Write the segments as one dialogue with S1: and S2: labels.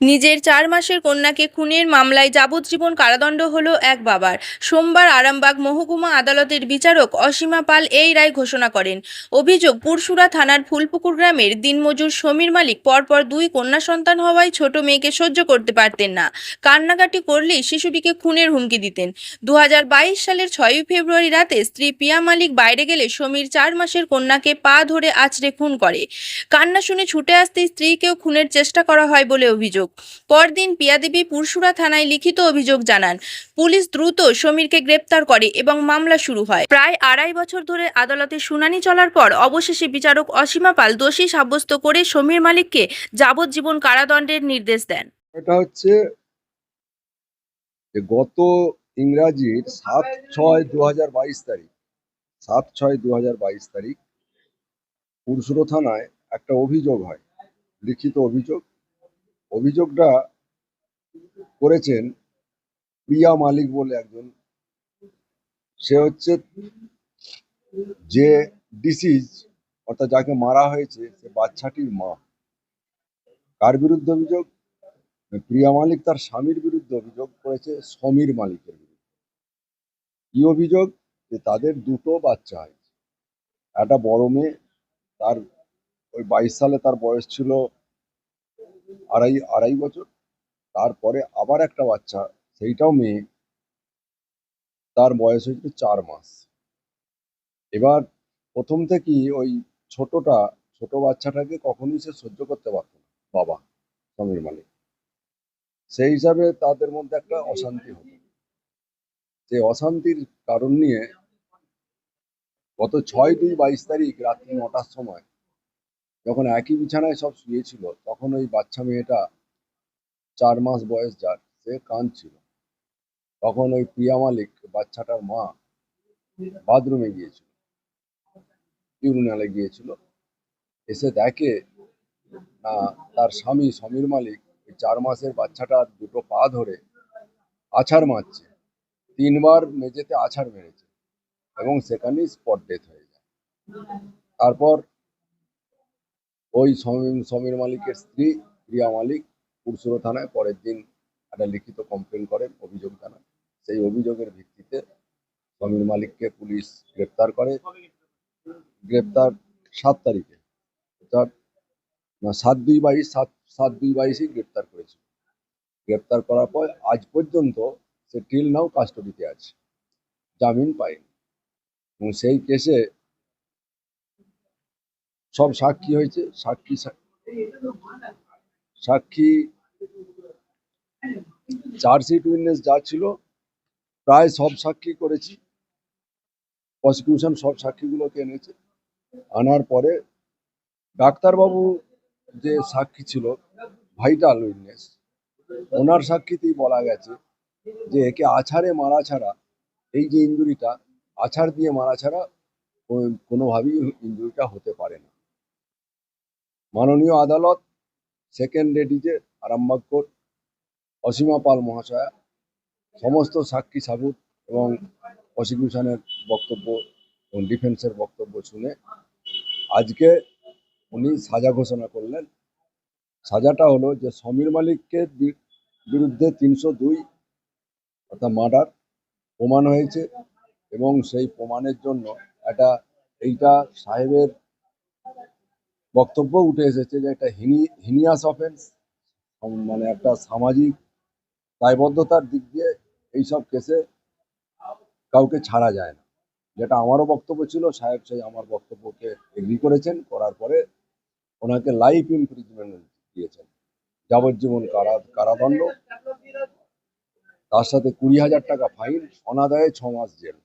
S1: নিজের চার মাসের কন্যাকে খুনের মামলায় যাবজ্জীবন কারাদণ্ড হলো এক বাবার। সোমবার আরামবাগ মহকুমা আদালতের বিচারক অসীমা পাল এই রায় ঘোষণা করেন। অভিযোগ পুরসুরা থানার ফুলপুকুর গ্রামের দিনমজুর সমীর মালিক পরপর দুই কন্যা সন্তান হওয়ায় ছোট মেয়েকে সহ্য করতে পারতেন না। কান্নাকাটি করলেই শিশুটিকে খুনের হুমকি দিতেন। দু হাজার বাইশ সালের ছয়ই ফেব্রুয়ারি রাতে স্ত্রী পিয়া মালিক বাইরে গেলে সমীর চার মাসের কন্যাকে পা ধরে আছড়ে খুন করে। কান্না শুনে ছুটে আসতে স্ত্রীকেও খুনের চেষ্টা করা হয় বলে অভিযোগ। পরদিন পিয়াদেবী পুরসুরা থানায় লিখিত অভিযোগ জানান, পুলিশ দ্রুত সমীরকে গ্রেপ্তার করে এবং মামলা শুরু হয়। প্রায় আড়াই বছর ধরে আদালতে শুনানি চলার পর অবশেষে বিচারক অসীমা পাল দোষী সাব্যস্ত করে সমীর মালিককে যাবজ্জীবন কারাদণ্ডের নির্দেশ দেন।
S2: এটা হচ্ছে গত ইংরাজির সাত ছয় দু বাইশ তারিখ, সাত ছয় দু হাজার বাইশ তারিখ পুরসুরো থানায় একটা অভিযোগ হয়, লিখিত অভিযোগ। অভিযোগটা করেছেন প্রিয়া মালিক বলে একজন। সে হচ্ছে যে ডিসিজ অর্থাৎ যাকে মারা হয়েছে, সে বাচ্চাটির মা। কার বিরুদ্ধে অভিযোগ? প্রিয়া মালিক তার স্বামীর বিরুদ্ধে অভিযোগ করেছে, সমীর মালিকের বিরুদ্ধে। কি অভিযোগ? যে তাদের দুটো বাচ্চা হয়েছে। একটা বড় মেয়ে, তার ওই বাইশ সালে তার বয়স ছিল আড়াই আড়াই বছর। তারপরে আবার একটা বাচ্চা, সেইটাও মেয়ে। তার বয়স হয়েছিল চার মাস। এবার প্রথম থেকেই ওই ছোটটা, ছোট বাচ্চাটাকে কখনোই সে সহ্য করতে পারত না, বাবা সমীর মালিক সেই হিসাবে তাদের মধ্যে একটা অশান্তি হতো। সেই অশান্তির কারণ নিয়ে গত ছয় দুই বাইশ তারিখ রাত্রি নটার সময় যখন একই বিছানায় সব শুয়েছিল, তখন ওই বাচ্চা মেয়েটা চার মাস বয়স যার, সে কাঁদছিল। তখন ওই প্রিয়া মালিক, বাচ্চাটার মা বাথরুমে গিয়েছিল ইউরিনালে গিয়েছিল। এসে দেখে, না, তার স্বামী সমীর মালিক ওই চার মাসের বাচ্চাটার দুটো পা ধরে আছাড় মারছে। তিনবার মেঝেতে আছাড় মেরেছে এবং সেখানেই স্পট ডেথ হয়ে যায়। তারপর ওই সমীর সমীর মালিকের স্ত্রী প্রিয়া মালিক পুরসুরো থানায় পরের দিন একটা লিখিত কমপ্লেন করেন, অভিযোগ জানান। সেই অভিযোগের ভিত্তিতে সমীর মালিককে পুলিশ গ্রেপ্তার করে। গ্রেপ্তার সাত তারিখে, অর্থাৎ না, সাত দুই বাইশ, সাত সাত দুই বাইশেই গ্রেপ্তার করেছিল। গ্রেপ্তার করার পর আজ পর্যন্ত সে টিল নাও কাস্টডিতে আছে, জামিন পায়নি। এবং সেই কেসে সব সাক্ষী হয়েছে, সাক্ষী সাক্ষী চার্জশিট উইটনেস যা ছিল, প্রায় সব সাক্ষী করেছি। প্রসিকিউশন সব সাক্ষীগুলোকে এনেছে। আনার পরে ডাক্তারবাবু যে সাক্ষী ছিল, ভাইটাল উইটনেস, ওনার সাক্ষীতেই বলা গেছে যে একে আছাড়ে মারা ছাড়া, এই যে ইঞ্জুরিটা আছাড় দিয়ে মারা ছাড়া কোনোভাবেই ইঞ্জুরিটা হতে পারে না। মাননীয় আদালত সেকেন্ড লেডিজে আরামবাগ কোর্ট, অসীমা পাল মহাশয়া, সমস্ত সাক্ষী সাবুত এবং প্রসিকিউশনের বক্তব্য এবং ডিফেন্সের বক্তব্য শুনে আজকে উনি সাজা ঘোষণা করলেন। সাজাটা হলো যে সমীর মালিককে বিরুদ্ধে তিনশো দুই অর্থাৎ মার্ডার প্রমাণ হয়েছে এবং সেই প্রমাণের জন্য একটা এইটা সাহেবের বক্তব্য উঠে এসেছে যে একটা হিনি, হিনিয়াস অফেন্স মানে একটা সামাজিক দায়বদ্ধতার দিক দিয়ে এইসব কেসে কাউকে ছাড়া যায় না। যেটা আমারও বক্তব্য ছিল, সাহেব সেই আমার বক্তব্যকে এগ্রি করেছেন, করার পরে ওনাকে লাইফ ইমপ্রিজমেন্ট দিয়েছেন। যাবজ্জীবন কারা কারাদণ্ড, তার সাথে কুড়ি হাজার টাকা ফাইন অনাদায়ে ছ মাস জেল।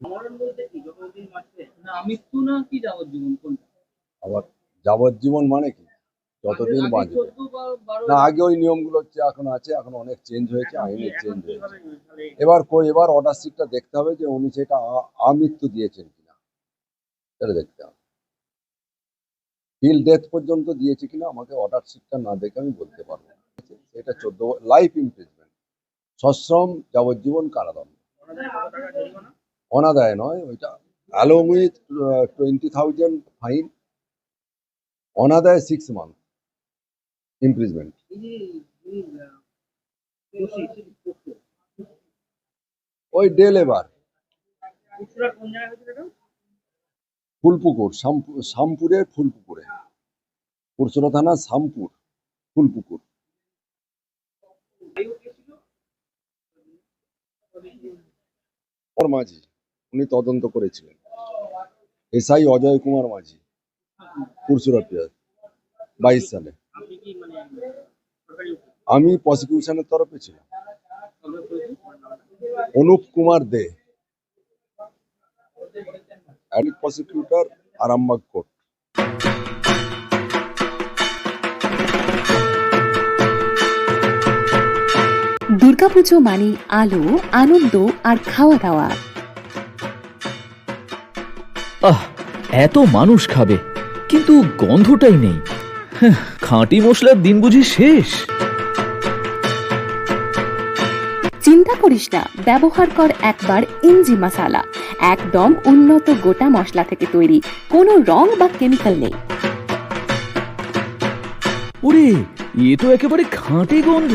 S3: মরণ বলতে কি যতদিন বাঁচবে? না মৃত্যু না কি যাবজ্জীবন? কোনটা?
S2: আবার যাবজ্জীবন মানে কি? যতদিন বাঁচবে।
S3: 14 বা 12
S2: না আগে ওই নিয়মগুলো হচ্ছে এখন আছে এখন অনেক চেঞ্জ হয়েছে আইনের চেঞ্জ হয়েছে। এবার কই এবার অর্ডার শিটটা দেখতে হবে যে উনি সেটা আমৃত্যু দিয়েছেন কিনা। সেটা দেখতে হবে। টিল ডেথ পর্যন্ত দিয়েছে কিনা আমাকে অর্ডার শিটটা না দেখে আমি বলতে পারব এটা চোদ্দ লাইফ ইমপ্রিজমেন্ট সশ্রম যাবজ্জীবন কারাদণ্ড। অনাদায় নয়, ওইটা along with twenty thousand fine অনাদায় সিক্স মান্থ ইমপ্রিজমেন্ট ওই ডে লেবার? ফুলপুকুর, শামপু- শামপুরের ফুলপুকুরে। পুরসুরা থানা, শামপুর, ফুলপুকুর। কুমার মাঝি। উনি তদন্ত করেছিলেন। এসআই অজয় কুমার মাঝি পুরসুরা বাইশ সালে? আমি প্রসিকিউশনের তরফে ছিলাম। Anup Kumar De prosecutor Arambagh court.
S4: Durga Puja মানে আলো, আনন্দ আর খাওয়া দাওয়া
S5: আহ এত মানুষ খাবে কিন্তু গন্ধটাই নেই। হ্যাঁ, খাঁটি মশলার দিন বুঝি শেষ।
S4: চিন্তা করিস না ব্যবহার কর একবার ইঞ্জি মশালা। একদম উন্নত গোটা মশলা থেকে তৈরি কোনো রং বা কেমিক্যাল নেই।
S5: ওরে এ তো একেবারে খাঁটি গন্ধ।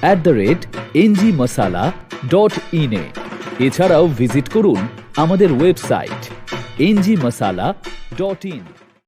S5: at the rate NG masala dot in এ। এছাড়াও ভিজিট করুন আমাদের website NG masala dot in